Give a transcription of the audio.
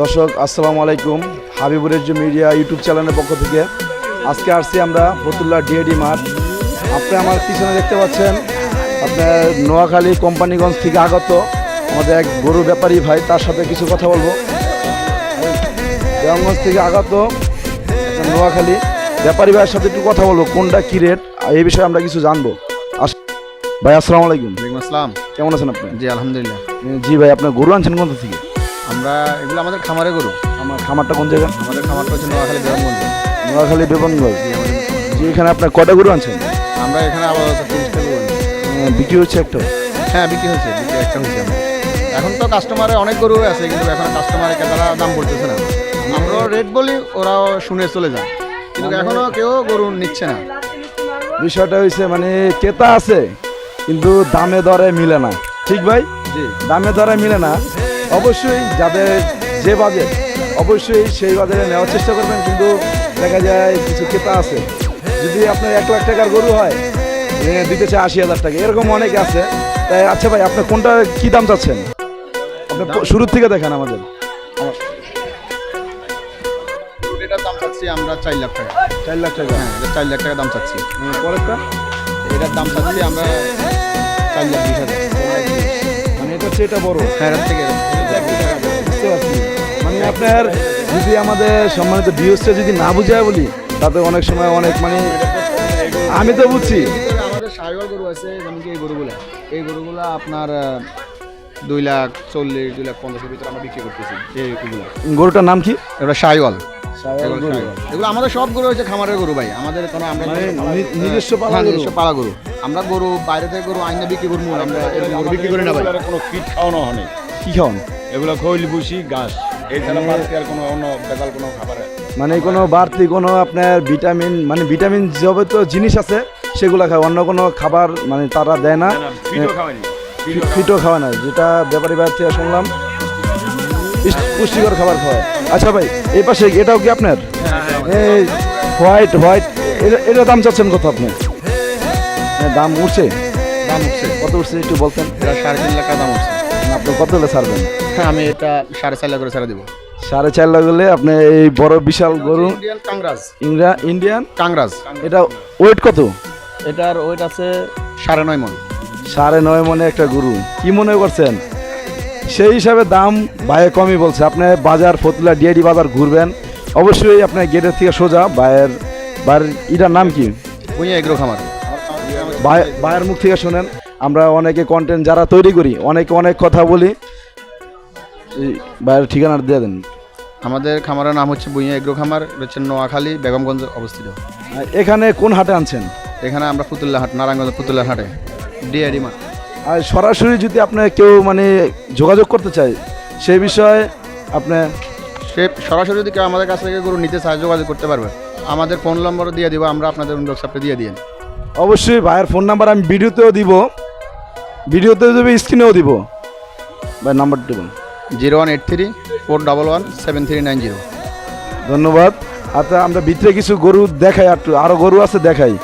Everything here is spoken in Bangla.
দর্শক, আসসালামু আলাইকুম। হাবিবুরের যে মিডিয়া ইউটিউব চ্যানেলের পক্ষ থেকে। আজকে আসছি আমরা ফতুল্লা ডিএডি মাঠ। আপনি আমার পিছনে দেখতে পাচ্ছেন, আপনার নোয়াখালী কোম্পানিগঞ্জ থেকে আগত আমাদের এক গরু ব্যাপারী ভাই, তার সাথে কিছু কথা বলব। দেওয়ানগঞ্জ থেকে আগত নোয়াখালী ব্যাপারী ভাইয়ের সাথে একটু কথা বলব, কোনটা কী রেট এই বিষয়ে আমরা কিছু জানব। ভাই আসসালামু আলাইকুম। ওয়ালাইকুম আসসালাম। কেমন আছেন আপনি? জি আলহামদুলিল্লাহ। জি ভাই আপনার গরু আনছেন কোথা থেকে? আমরা এগুলো আমাদের খামারে গরু। আমার খামারটা কোন জায়গা আমাদের খামারটা হচ্ছে নোয়াখালী বেগমগঞ্জ নোয়াখালী বেবনগঞ্জ জি এখানে আপনার কটা গরু আনছেন? আমরা এখানে আপাতত তিরিশটা গরু। বিক্রি হচ্ছে একটা? হ্যাঁ বিক্রি হচ্ছে বিক্রি একটা হচ্ছে এখন। তো কাস্টমারে অনেক গরু আছে কিন্তু এখন কাস্টমারে তারা দাম বলতেছে না। আমরাও রেট বলি ওরাও শুনে চলে যায়। কিন্তু এখনও কেউ গরু নিচ্ছে না। বিষয়টা হয়েছে মানে ক্রেতা আছে কিন্তু দামে দরে মিলে না। ঠিক ভাই? জি। দামে দরে মিলে না। অবশ্যই যাদের যে বাজেট অবশ্যই সেই বাজারে নেওয়ার চেষ্টা করবেন কিন্তু দেখা যায় কিছু ক্রেতা আছে। যদি আপনার এক লাখ টাকার গরু হয় দিতে চায় আশি হাজার টাকা। এরকম অনেকে আছে। তাই আচ্ছা ভাই আপনি কোনটা কি দাম চাচ্ছেন? আপনি শুরুর থেকে দেখেন আমাদের। দাম চাচ্ছি আমরা চার লাখ টাকা। চার লাখ টাকা। হ্যাঁ চার লাখ টাকা দাম চাচ্ছি। পরেরটা? এটার দাম চাচ্ছি আমরা চার লাখ বিশ হাজার। মানে এটা হচ্ছে এটা বড়। হ্যাঁ থেকে মানে আপনার যদি আমাদের সম্মানিত ভিউসটা যদি না বুঝায় বলি তাতে অনেক সময় অনেক মানে আমি তো বুঝছি। আমাদের সাইওয়াল গরু আছে যেমন কি এই গরুগুলো? এই গরুগুলো আপনার দুই লাখ চল্লিশ দুই লাখ পঞ্চাশের ভিতরে আমরা বিক্রি করতেছি এইগুলো গরুটার নাম কি? এগুলো সাইওয়াল। এগুলো আমাদের সব গরু হচ্ছে খামারের গরু ভাই। আমাদের কোনো আমরা মানে নিজস্ব নি- নিজস্ব পালা হ্যাঁ, গরু? নিজস্ব পালা গরু। আমরা গরু বাইরে থেকে গরু আইনা বিক্রি করব আমরা গরু বিক্রি করি না ভাই। কোনো ফিট খাওয়ানো হয়নি কি খাওয়ান? এগুলো খৈল ভুসি ঘাস। এছাড়া আর কোনো অন্য বেকাল কোনো খাবার। মানে কোনো বাড়তি কোনো আপনার ভিটামিন মানে ভিটামিন যাবতীয় জিনিস আছে সেগুলো খায়। অন্য কোনো খাবার মানে তারা দেয় না। ফিটও খাওয়ানি ফি- ফিটও খাওয়া না। যেটা ব্যাপারী বাইরে শুনলাম পুষ্টিকর খাবার খাওয়ায় আচ্ছা ভাই এই পাশে এটাও কি আপনার? এই হোয়াইট হোয়াইট এটা দাম চাচ্ছেন কত আপনি? হ্যাঁ, দাম উঠছে। দাম উঠছে। কত উঠছে একটু বলতেন? এটা সাড়ে তিন লাখ দাম উঠছে। আপনি কত হলে ছাড়বেন? হ্যাঁ আমি এটা সাড়ে চার লাখ করে ছেড়ে দিব। সাড়ে চার লাখ হলে আপনি এই বড় বিশাল গরু ইন্ডিয়ান কাংরাজ। ইন্ডিয়ান কাংরাজ। এটা ওয়েট কত? এটার ওয়েট আছে সাড়ে নয় মন। সাড়ে নয় মনে একটা গরু। কি মনে করছেন? সেই হিসাবে দাম বায়ে কমই বলছে। আপনি বাজার ফতুল্লা ডিআইডি বাজার ঘুরবেন অবশ্যই আপনার গেটের থেকে সোজা বাইরের বাইরের এটার নাম কি? ভুঁইয়া এগ্রো খামার। বাইরের মুখ থেকে শোনেন আমরা অনেকে কন্টেন্ট যারা তৈরি করি অনেকে অনেক কথা বলি এই বাইরের ঠিকানাটা দিয়ে দেন। আমাদের খামারের নাম হচ্ছে ভুঁইয়া এগ্রো খামার হচ্ছে নোয়াখালী বেগমগঞ্জ অবস্থিত। এখানে কোন হাটে আনছেন? এখানে আমরা পুতুল্লা হাট নারায়ণগঞ্জ পুতুল্লার হাটে ডিআইডি মাঠ। আর সরাসরি যদি আপনার কেউ মানে যোগাযোগ করতে চায় সেই বিষয়ে আপনি সে সরাসরি যদি কেউ আমাদের কাছ থেকে গরু নিতে চায় যোগাযোগ করতে পারবে। আমাদের ফোন নম্বরও দিয়ে দিব আমরা আপনাদের আপনি দিয়ে দিন অবশ্যই ভাইয়ের ফোন নাম্বার আমি ভিডিওতেও দিব। ভিডিওতেও দেবো স্ক্রিনেও দিব। ভাই নাম্বার দেবেন। Zero one eight three four double one seven three nine zero. ধন্যবাদ। আচ্ছা আমরা ভিতরে কিছু গরু দেখাই আর আরও গরু আছে দেখাই।